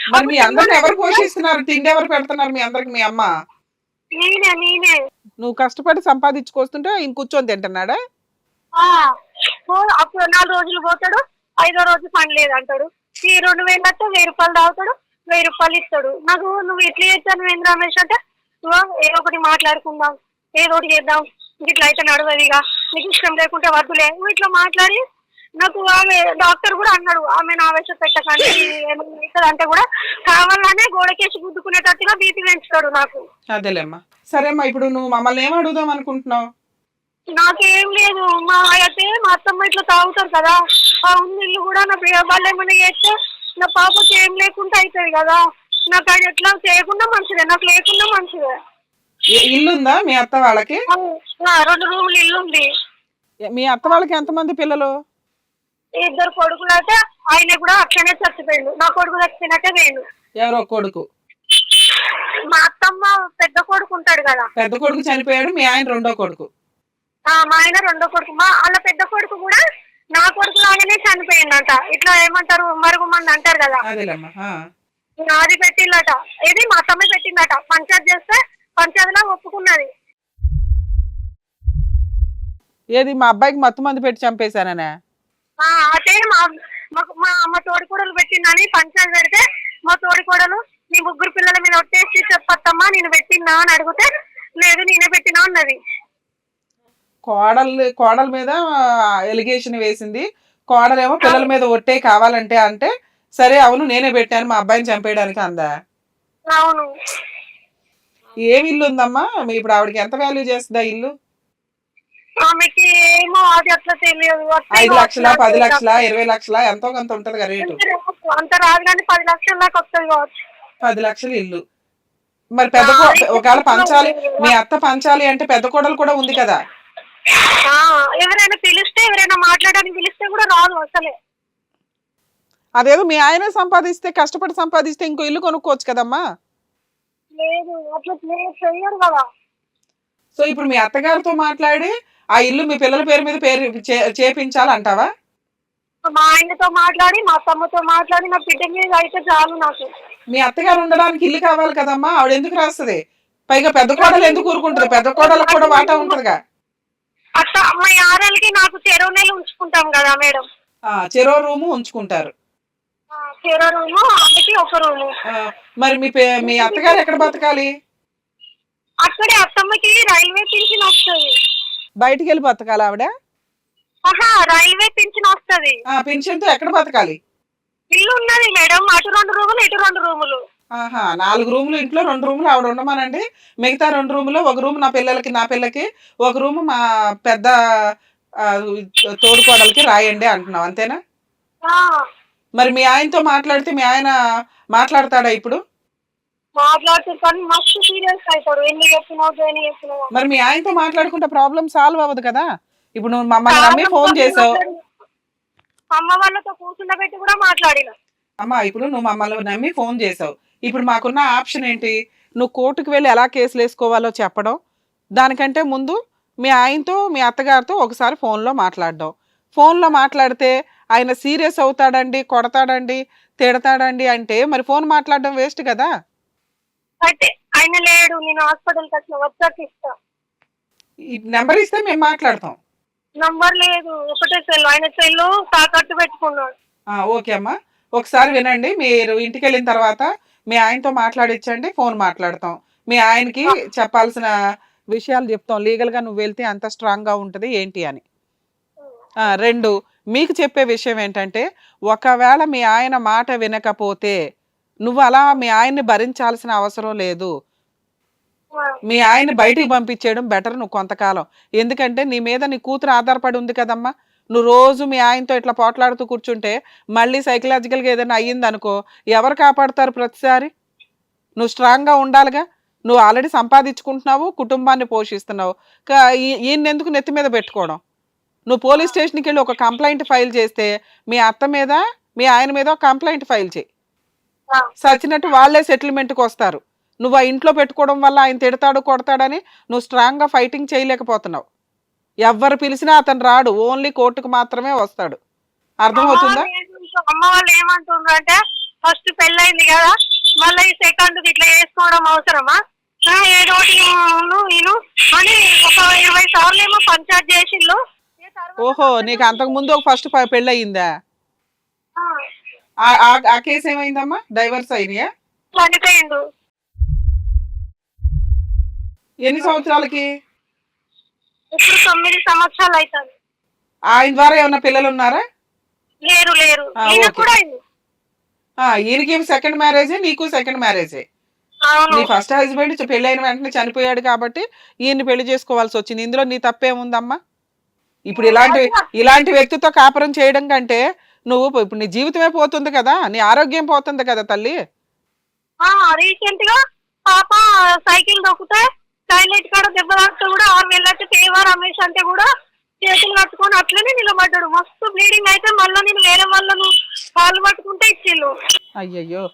మరి మీ అందరిని ఎవరు పోషిస్తున్నారు? తిండి ఎవరు పెడుతున్నారు మీ అందరికి మీ అమ్మ? నేనే నేనే. నువ్వు కష్టపడి సంపాదించుకొస్తుంటే ఈయన కూర్చొని తింటున్నాడా? ఆ, ఓ, అప్పుడు నాలుగు రోజులు పోతాడు ఐదో రోజు పని లేదు అంటాడు ఈ రెండు వేలు వస్తే వెయ్యి రూపాయలు తాగుతాడు వెయ్యి రూపాయలు ఇస్తాడు. నాకు నువ్వు ఎట్లా చేస్తాను ఏం రమేష్ అంటే "ఇగో, ఏదో ఒకటి మాట్లాడుకుందాం ఏదో ఒకటి చేద్దాం. ఇట్లా అయితే నడవదు ఇక. నీకు ఇష్టం లేకుంటే వద్దులే నువ్వు ఇట్లా మాట్లాడి నాకు ఆమె డాక్టర్ కూడా అన్నాడు ఆమెను ఆవేశ పెట్టకండి అంటే కూడా కావాలనే గోడకేసి గుద్దుకునేటట్టుగా బీపీ పెంచుతాడు నాకు. అదేలేమ్మా. సరేమ్మా ఇప్పుడు నువ్వు మమ్మల్ని ఏం అడుగుదాం అనుకుంటున్నావు? నాకేం లేదు మా అయితే మా అత్తమ్మ ఇట్లా తాగుతారు కదా ఆ ఉన్న ఇల్లు కూడా నా వాళ్ళు ఏమైనా చేస్తే నా పాపకి ఏం లేకుండా అవుతుంది కదా నాకు అది ఎట్లా చేయకుండా మంచిదే నాకు లేకుండా మంచిదే. ఇల్లు ఉందా మీ అత్త వాళ్ళకి? రెండు రూములు ఇల్లు ఉంది మీ అత్త వాళ్ళకి ఎంతమంది పిల్లలు? ఇద్దరు కొడుకులు అయితే ఆయన కూడా అట్లనే చచ్చిపోయిండు. నా కొడుకు చచ్చిపోయినట్టే వేయండు ఎవరో కొడుకు? మా అత్తమ్మ పెద్ద కొడుకు ఉంటాడు కదా. పెద్ద కొడుకు చనిపోయాడు మీ ఆయన రెండో కొడుకు. ఆ, మా ఆయన రెండో కొడుకు. మా వాళ్ళ పెద్ద కొడుకు కూడా నా కొడుకు లాగానే చనిపోయిందంట ఇట్లా ఏమంటారు మరుగు మంది అంటారు కదా. అదేలేమ్మా ఆ. నాది పెట్టిందట ఇది మా తమ్మి పెట్టిందట పంచాయత్ చేస్తే పంచాయతీలో ఒప్పుకున్నది. ఏది? మా అబ్బాయికి మత్తు మంది పెట్టి చంపేశాననే? అదే మా మాకు- మా అమ్మ తోడికోడలు పెట్టిందని పంచాయతీ పెడితే మా తోడికోడలు నీ ముగ్గురు పిల్లల మీద ఒట్టేసి చెప్పత్తమ్మా నేను పెట్టినా అని అడిగితే లేదు నేనే పెట్టినా అన్నది. కోడలు కోడల మీద ఎలిగేషన్ వేసింది. కోడలేమో పిల్లల మీద ఒట్టే కావాలంటే అంటే సరే అవును నేనే పెట్టాను మా అబ్బాయిని చంపేయడానికి అందా? అవును. ఏం ఇల్లు ఉందమ్మా? మీ ఇప్పుడు ఆవిడకి ఎంత వాల్యూ చేస్తుందా ఇల్లు? ఆమెకి ఏమో అది అట్లా తెలియదు. ఐదు లక్షల పది లక్షల ఇరవై లక్షల ఎంతో కొంత ఉంటది కదా రేటు. అంత రాదు కానీ పది లక్షల దాకా వస్తుంది కావచ్చు. పది లక్షలు ఇల్లు. మరి పెద్ద కో- ఒకవేళ పంచాలి మీ అత్త పంచాలి అంటే పెద్ద కోడలు కూడా ఉంది కదా. ఆ, ఎవరైనా పిలిస్తే ఎవరైనా మాట్లాడడానికి పిలిస్తే కూడా రాదు అసలే. అదేదో మీ ఆయన సంపాదిస్తే కష్టపడి సంపాదిస్తే ఇంకో ఇల్లు కొనుక్కోవచ్చు కదమ్మా. లేదు అట్లా చెయ్యరు కదా. సో ఇప్పుడు మీ అత్తగారితో మాట్లాడి ఆ ఇల్లు మీ పిల్లల పేరు మీద పేరు చే- చేపించాలంటావా? మా ఆయనతో మాట్లాడి మా తమ్ముతో మాట్లాడి నా బిడ్డ మీద అయితే చాలు నాకు. మీ అత్తగారు ఉండడానికి ఇల్లు కావాలి కదమ్మా ఆవిడ ఎందుకు రాస్తుంది? పైగా పెద్ద కోడలు ఎందుకు ఊరుకుంటది? పెద్ద కోడలకు కూడా వాటా ఉంటదిగా. అట్ట మా యారలకి నాకు చెరువు నెల ఉంచుకుంటాం కదా మేడం. ఆ, చెరో రూము ఉంచుకుంటారు. ఆ, చెరువు రూము ఆమెకి ఒక రూము. ఆ, మరి మీ పే- మీ అత్తగారు ఎక్కడ బతకాలి? అక్కడే అత్తమ్మకి రైల్వే పింఛన్ వస్తుంది. బయటికి వెళ్ళి బతకాలి ఆవిడ? రైల్వే పింఛన్ వస్తుంది. పెన్షన్తో ఎక్కడ బతకాలి? ఇల్లు ఉన్నది మేడం అటు రెండు రూములు ఇటు రెండు రూములు. ఆహా నాలుగు రూములు ఇంట్లో రెండు రూములు ఆవిడ ఉండమనండి. మిగతా రెండు రూములు ఒక రూమ్ నా పిల్లలకి నా పిల్లకి ఒక రూమ్ మా పెద్ద తోడుకోడలకి రాయండి అంటున్నావు అంతేనా? మరి మీ ఆయనతో మాట్లాడితే మీ ఆయన మాట్లాడతాడా ఇప్పుడు? కానీ మస్తు సీరియస్ అవుతాడు ఎన్ని చెప్పినావు చెప్పినావు మరి మీ ఆయనతో మాట్లాడుకుంటే ప్రాబ్లం సాల్వ్ అవ్వదు కదా? ఇప్పుడు నువ్వు మమ్మల్ని నమ్మి ఫోన్ చేసావు. అమ్మ వాళ్ళతో కూర్చుండబెట్టి కూడా మాట్లాడిన. అమ్మా ఇప్పుడు నువ్వు మమ్మల్ని నమ్మి ఫోన్ చేసావు. ఇప్పుడు మాకున్న ఆప్షన్ ఏంటి? నువ్వు కోర్టుకు వెళ్ళి ఎలా కేసులు వేసుకోవాలో చెప్పడం. దానికంటే ముందు మీ ఆయనతో మీ అత్తగారితో ఒకసారి ఫోన్లో మాట్లాడడం. ఫోన్లో మాట్లాడితే ఆయన సీరియస్ అవుతాడండి కొడతాడండి తిడతాడండి అంటే మరి ఫోన్ మాట్లాడడం వేస్ట్ కదా? అయితే ఆయన లేడు నేను హాస్పిటల్కి వచ్చిన వచ్చాక ఇస్తా ఈ నెంబర్ ఇస్తే మేము మాట్లాడతాం. నంబర్ లేదు ఒకటే సెల్ ఆయన సెల్ తాకట్టు పెట్టుకున్నాడు. ఆ, ఓకే అమ్మా. ఒకసారి వినండి మీరు ఇంటికి వెళ్ళిన తర్వాత మీ ఆయనతో మాట్లాడించండి ఫోన్ మాట్లాడతాం. మీ ఆయనకి చెప్పాల్సిన విషయాలు చెప్తాం. లీగల్గా నువ్వు వెళ్తే అంత స్ట్రాంగ్గా ఉంటుంది ఏంటి అని. ఆ, రెండు మీకు చెప్పే విషయం ఏంటంటే ఒకవేళ మీ ఆయన మాట వినకపోతే నువ్వు అలా మీ ఆయన్ని భరించాల్సిన అవసరం లేదు. మీ ఆయన్ని బయటికి పంపించేయడం బెటర్ నువ్వు కొంతకాలం. ఎందుకంటే నీ మీద నీ కూతురు ఆధారపడి ఉంది కదమ్మా. నువ్వు రోజు మీ ఆయనతో ఇట్లా పోట్లాడుతూ కూర్చుంటే మళ్ళీ సైకలాజికల్గా ఏదైనా అయ్యింది అనుకో ఎవరు కాపాడతారు ప్రతిసారి? నువ్వు స్ట్రాంగ్గా ఉండాలిగా. నువ్వు ఆల్రెడీ సంపాదించుకుంటున్నావు కుటుంబాన్ని పోషిస్తున్నావు. ఈయన ఎందుకు నెత్తి మీద పెట్టుకోవడం? నువ్వు పోలీస్ స్టేషన్కి వెళ్ళి ఒక కంప్లైంట్ ఫైల్ చేస్తే మీ అత్త మీద మీ ఆయన మీద ఒక కంప్లైంట్ ఫైల్ చేయి. ఆ. సచ్చినట్టు వాళ్ళే సెటిల్మెంట్కి వస్తారు. నువ్వు ఆ ఇంట్లో పెట్టుకోవడం వల్ల ఆయన తిడతాడు కొడతాడని నువ్వు స్ట్రాంగ్గా ఫైటింగ్ చేయలేకపోతున్నావు. ఎవ్వరు పిలిచినా అతను రాడు ఓన్లీ కోర్టుకు మాత్రమే వస్తాడు. అర్థమవుతుందా? అమ్మ వాళ్ళు ఏమంటుండ్రు అంటే ఫస్ట్ పెళ్ళైంది కదా మళ్ళీ ఈ సెకండ్ ఇట్లా చేసుకోవడం అవసరమా? ఏదో నేను అని ఒక ఇరవై సార్లు ఏమో పంచాయత్ చేసిండు ఏ తర్వాత ఓహో నీకు అంతకు ముందు ఒక ఫస్ట్ పెళ్ళి అయిందా ఆ, ఆ- కేసు ఏమైందమ్మా? డైవర్స్ అయినాయా చనిపోయిండు. ఎన్ని సంవత్సరాలకి? ఇప్పుడు తొమ్మిది సంవత్సరాలు అవుతుంది ఆయన ద్వారా ఏమన్నా పిల్లలు ఉన్నారా? లేరు లేరు. ఆ, ఈయన ఓకే. కూడా అయింది ఆ, ఈయనకి సెకండ్ మ్యారేజే నీకు సెకండ్ మ్యారేజే అవును. నీ ఫస్ట్ హస్బెండ్ పెళ్ళైన వెంటనే చనిపోయాడు కాబట్టి ఈయన్ని పెళ్ళి చేసుకోవాల్సి వచ్చింది. ఇందులో నీ తప్పేముందమ్మా? ఇప్పుడు ఇలాంటి ఇలాంటి వ్యక్తితో కాపురం చేయడం కంటే నువ్వు ఇప్పుడు నీ జీవితమే పోతుంది కదా నీ ఆరోగ్యం పోతుంది కదా తల్లి. రీసెంట్గా పాప సైకిల్ దొక్కితే టైలెట్ కాడ దెబ్బ తాకితే కూడా ఆరు వెళ్ళొచ్చి తేవా రమేష్ అంటే కూడా చేతులు కట్టుకొని అట్లనే నిలబడ్డాడు. మస్తు బ్లీడింగ్ అయితే మళ్ళీ నేను వేరే వాళ్ళను కాళ్ళు పట్టుకుంటే ఇచ్చిళ్ళు అయ్యయ్యో.